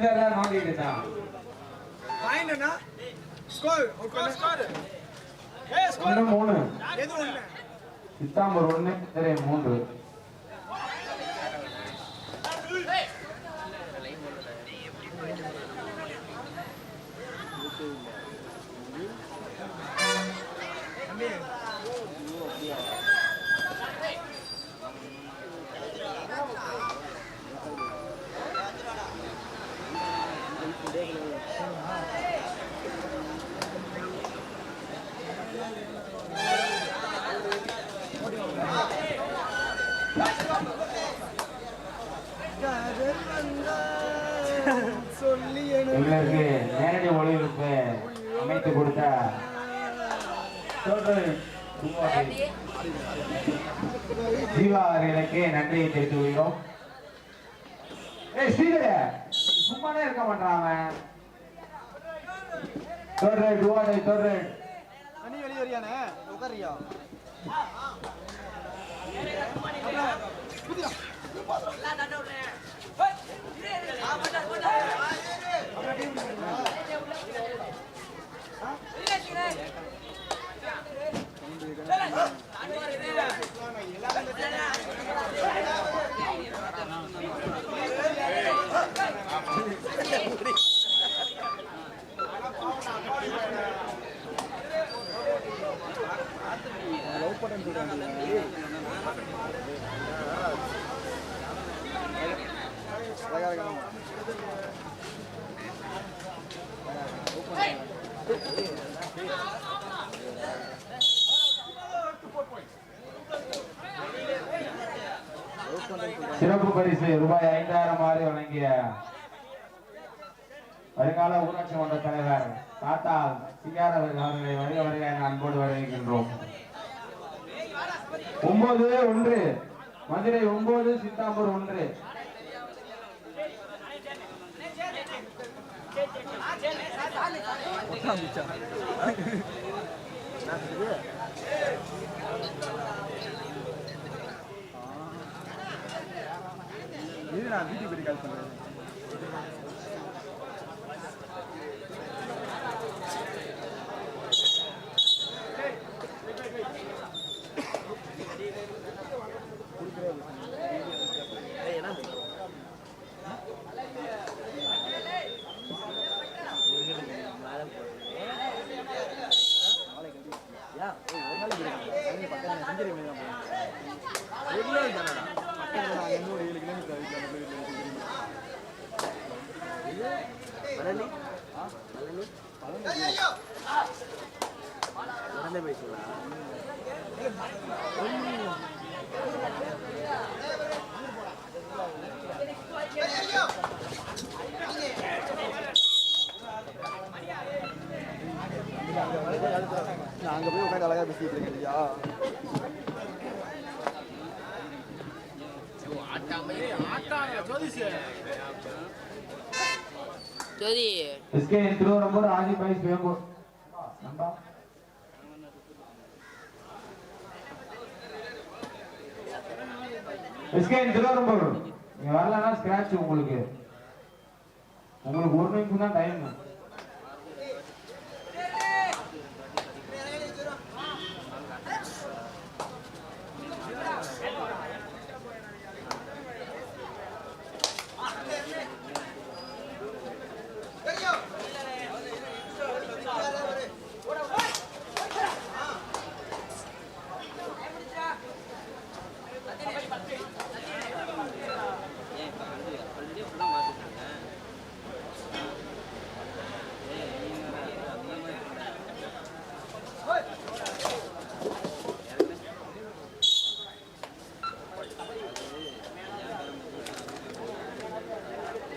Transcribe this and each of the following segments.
எல்லாரும் நோண்டிட்டு இருந்தான் பாயிண்ட் என்ன ஸ்கோர் ஸ்கோர் ஏ ஸ்கோர் ஒண்ணு மூணு. எது ஒண்ணு? சித்தாம்பூர் ஒண்ணு திரை மூன்று. தம்பி எங்களுக்கு நேரடி ஒளிபரப்பு அமைத்து கொடுத்த ஜீவா அவர்களுக்கு நன்றியை தெரிவித்து கொள்கிறோம். ஏய் ஸ்ரீதர சும்மாவே இருக்க மாட்டான் அவன். தோர்ரேட் டுவாடை தோர்ரேட் அணி வெளியே வரியானே உட்காரியா எல்லாரும் சிறப்பு பரிசு ரூபாய் ஐந்தாயிரம் மாறி வழங்கிய வருங்கால ஊராட்சி மன்ற தலைவர் தாத்தா சிங்கார அவர்களை வருக வருக என அன்போடு வரவேற்கின்றோம். ஒன்பது ஒன்று மதுரை ஒன்பது சித்தாம்பூர் ஒன்று. இது நான் வீட்டுக்கு போய் கால் பண்றேன் நான் அங்கே போய் உட்காந்து அழகா பேசிட்டு இருக்கேன் இல்லையா ஜோதி. எஸ்கே திருவரம்பூர் ஆதிபாய் சுயம்பூர் நம்பா எஸ்கே திருவரம்பூர் நீங்க வரலன்னா ஸ்கிராட்ச் உங்களுக்கு. உங்களுக்கு ஒரு நிமிஷம் தான் டைம்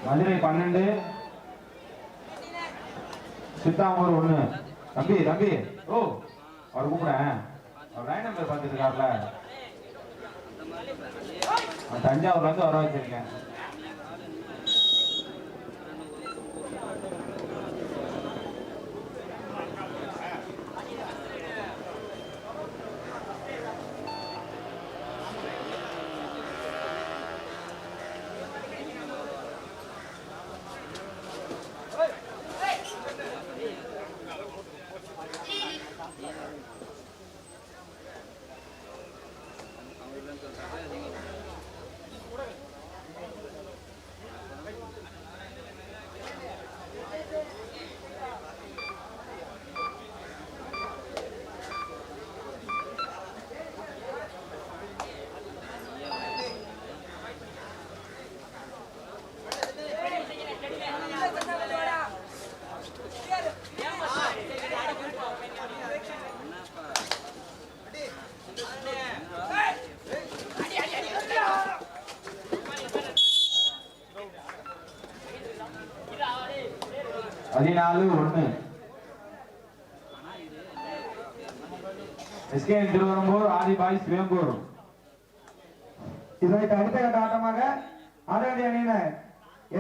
மதுரை பன்னெண்டு. சித்தாமூர் ஒண்ணு. தம்பி தம்பி. ஓ அவர் கூப்பிடுறேன். அவர் லைன் நம்பர் பார்த்துட்டு இருக்காருல. தஞ்சாவூர்ல இருந்து வர வச்சிருக்கேன். பதினாலு ஒண்ணு எஸ்கேஎன் திருவரம்பூர் ஆதி பாய்ஸ் வேம்பூர் இதற்கு அடுத்த கட்ட ஆட்டமாக ஆடவடி அணியினர்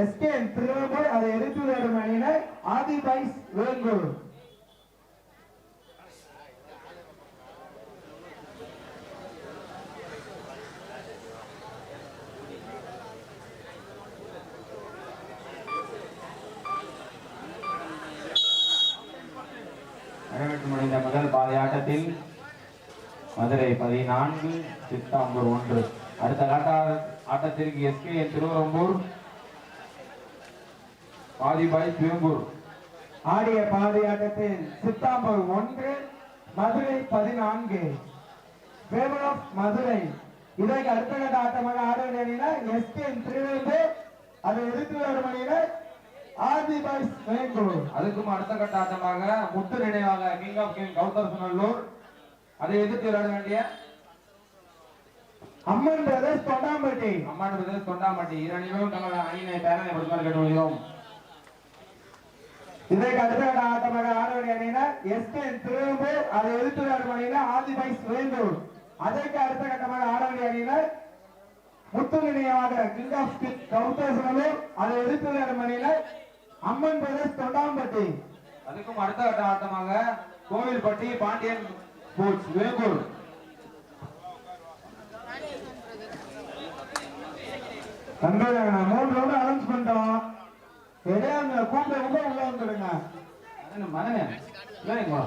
எஸ்கேஎன் திருவரம்பூர் அதை எதிர்த்து விளையாடும் அணியினர் ஆதி பாய்ஸ் வேங்கூர். பதினான்கு சித்தாம்பூர் ஒன்று. அடுத்த காட்ட ஆட்டத்திற்கு எஸ்கே திருவரம்பூர். ஆதி பாய்ஸ் வேம்பூர் ஆடிய பாதி ஆட்டத்தில் சித்தாம்பூர் ஒன்று மதுரை பதினான்கு. Favour of Madurai. இதற்கு அடுத்த கட்ட ஆட்டமாக ஆடவடி அணியினர் எஸ்கே திருவள்ளூர் அதை எதிர்த்து விளையாடும் அணியினர் ஆதி பாய்ஸ் வேங்கூர் அதுக்கும் அடுத்த கட்ட ஆட்டமாக முத்து நினைவாக கிங் ஆஃப் கிங் கௌதர்சனல்லூர் அதை எதிர்த்து விளையாட வேண்டிய? அம்மன் பிரதர்ஸ் தொண்டாம்பட்டி. அம்மான் பிரதேஷ் தொண்டாமட்டி இரணிலும் தங்கள் அணியினை பேரனை படுத்துமாறு கேட்டுக்கொள்கிறோம் இதற்கு அடுத்த ஆட்டமாக ஆடவடி அணியினர் எஸ்கே திருவள்ளூர் அதை எதிர்த்து விளையாடும் அணியினர் ஆதி வேங்கூர் அதற்கு அடுத்த கட்டமாக ஆடவடி அணியினர் முத்து நிலையமாக கிங் ஆஃப் கிங் கௌதர்சனல்லூர் அதை எதிர்த்து விளையாடும் அணியினர் அம்மன் பிரதர்ஸ் தொண்டாம்பட்டி. அதுக்கும் அடுத்த கட்ட ஆட்டமாக கோவில்பட்டி பாண்டியன் ஸ்போர்ட்ஸ் வேங்கூர் நண்பர்களே, மூணு ரவுண்ட் அனௌன்ஸ் பண்ணிட்டோம். இடையாங்க கூப்பிட கூட உள்ள வந்துடுங்க மதன இல்லைங்களா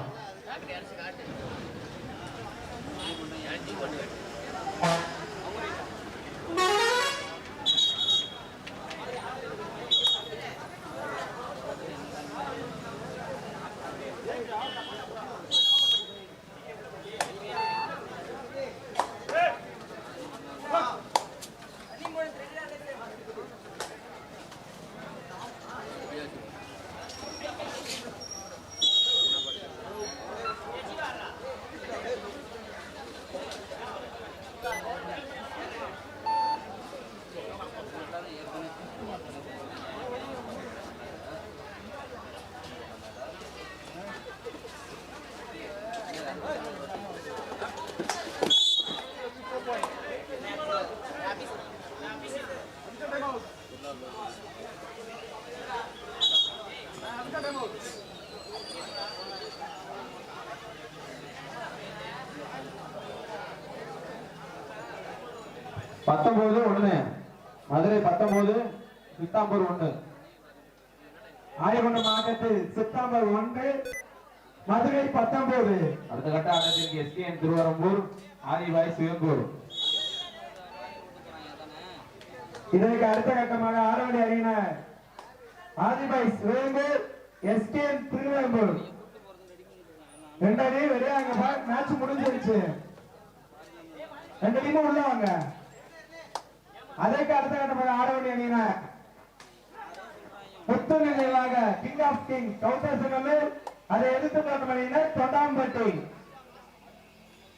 பத்தொன்பது ஒண்ணு மதுரை பத்தொன்பது சித்தாம்பூர் ஒன்று. ஆயகுண்டம் மாவட்டத்தில் சித்தம்பர் ஒன்று மதுரை பத்தொன்பது. அடுத்த கட்ட ஆட்டத்திற்கு எஸ்கேஎன் திருவரம்பூர் ஆதிபாய் சுயம்பூர். இதற்கு அடுத்த கட்டமாக ஆரோடி அணியினர். ஆதிபாய் சுயம்பூர் எஸ்கேஎன் திருவரம்பூர். ரெண்டு அணி வெளியாங்க மேட்ச் முடிஞ்சிருச்சு. ரெண்டு டீமும் உள்ள வாங்க. அதற்கு அடுத்த கட்டமாக ஆரோடி அணியினர். புத்து நிலையாக கிங் ஆஃப் கிங் கௌதசனல்லூர் அதை எதிர்த்து போட்ட அணியினர் தொண்டாம்பட்டி.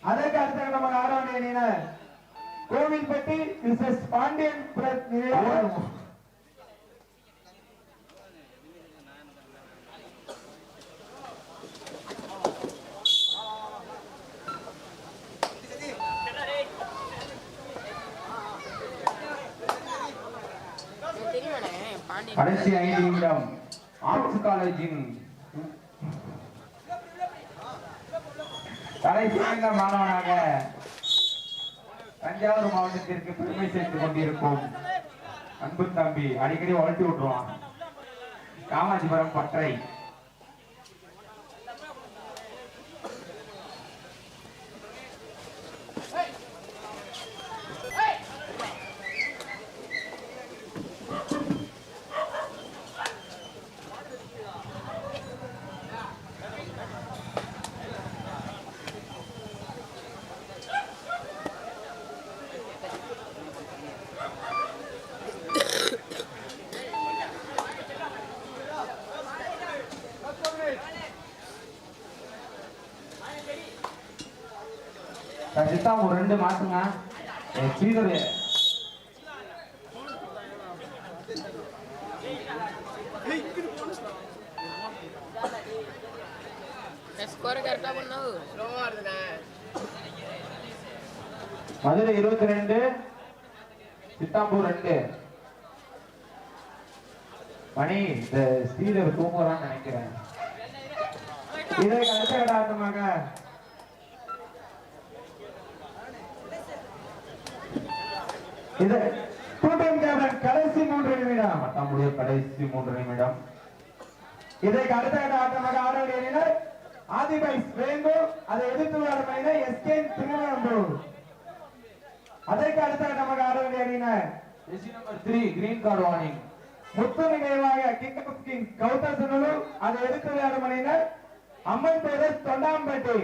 அதற்கு அடுத்த நம்ம ஆரோடி அணியினர் கோவில்பட்டி மிஸ்எஸ் பாண்டியன் கடைசி ஐந்து நிமிடம் ஆர்ட்ஸ் காலேஜின் தலை சிறந்த மாணவனாக தஞ்சாவூர் மாவட்டத்திற்கு பெருமை சேர்த்துக் கொண்டிருக்கும் அன்பு தம்பி அடிக்கடி வளர்த்தி விட்டுருவான். காமாஜிபுரம் பற்றை. சித்தா ஒரு ரெண்டு மாத்துங்க ஸ்ரீதர் ஸ்கோர் கரெக்டா பண்ணு. மதுரை இருபத்தி ரெண்டு சித்தாம்பூர் ரெண்டு. மணி இந்த ஸ்ரீதர் தூங்குறான்னு நினைக்கிறேன். இதற்கு அடுத்த கட்ட இது கூட்டம் கேப்டன் கடைசி மூன்று நிமிடம். பத்தாம்புடைய கடைசி மூன்று நிமிடம். இதற்கு அடுத்த கட்ட ஆட்டமாக ஆட வேண்டிய அணியினர் ஆதிபைஸ் வேங்கோ அதை எதிர்த்து விளையாடும் அணியினர் எஸ்கே திருவனந்தூர் அதற்கு அடுத்த கட்டமாக ஆட வேண்டிய அணியினர் number three green card warning Muthu நினைவாக கிங் ஆஃப் கிங் கௌதம் சுனலு அதை எதிர்த்து விளையாடும் அணியினர் அம்மன் பேரஸ் தொண்டாம்பட்டி.